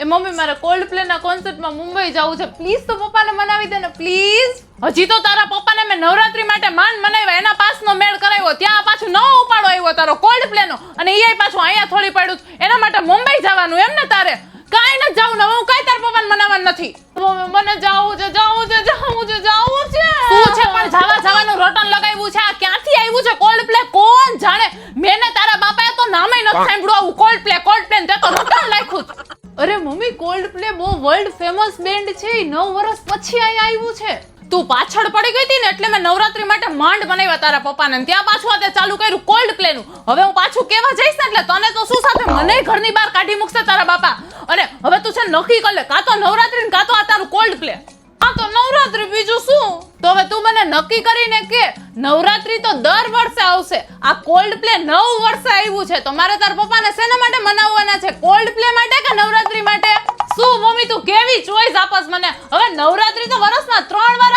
એ mummy મારે Coldplay ના કોન્સર્ટમાં મુંબઈ જવું છે. પ્લીઝ તો પપ્પાને મનાવી દે ને પ્લીઝ હજી તો તારા પપ્પાને મેં નવરાત્રી માટે માન મનાવ્યા એના પાસનો મેળ કરાવ્યો ત્યાં પાછું નવો ઉપાડો આવ્યો તારો કોલ્ડ પ્લેનો અને એ પાછું અહીંયા થોડી પડ્યું છે. એના માટે મુંબઈ જવાનું એમ ને તારે? કાંઈ નથી જાવ ને હું કાંઈ તારા પપ્પાને મનાવવાનું નથી. મને જાવું છે જાવું છે જાવું છે જાવું છે. શું છે પણ જવા જવાનું રટન લગાવ્યું છે? આ ક્યાંથી આવ્યું છે કોલ્ડ પ્લે કોણ જાણે? મેં ને તારા બાપાએ તો નામે નથી સાંભળ્યું આવું કોલ્ડ પ્લે કોલ્ડ પ્લે તે તો. અરે મમ્મી કોલ્ડ પ્લે બહુ વર્લ્ડ ફેમસ બેન્ડ છે. નવ વર્ષ પછી અહીંયા આવ્યું છે. તું પાછળ પડી ગઈ હતી ને એટલે મેં નવરાત્રી માટે માંડ બનાવ્યા તારા પપ્પાને ત્યાં પાછું આ ચાલુ કર્યું કોલ્ડ પ્લે નું હવે હું પાછું કેવા જઈશ ને એટલે તને તો શું સાથે મને ઘરની બહાર કાઢી મૂકશે તારા બાપા? અને હવે તું છે નક્કી કર લે, કાં તો નવરાત્રી ને કાં તો આ તારું કોલ્ડ પ્લે આ તો નવરાત્રી બીજું શું? તો હવે તું મને નક્કી કરીને કે નવરાત્રી તો દર વર્ષે આવશે. આ કોલ્ડ પ્લે નવ વર્ષે આવ્યું છે. તો મારે તાર પપ્પાને શેના માટે મનાવવાના તું કેવી ચોઈસ આપસ મને? હવે નવરાત્રી તો વર્ષમાં ત્રણ વાર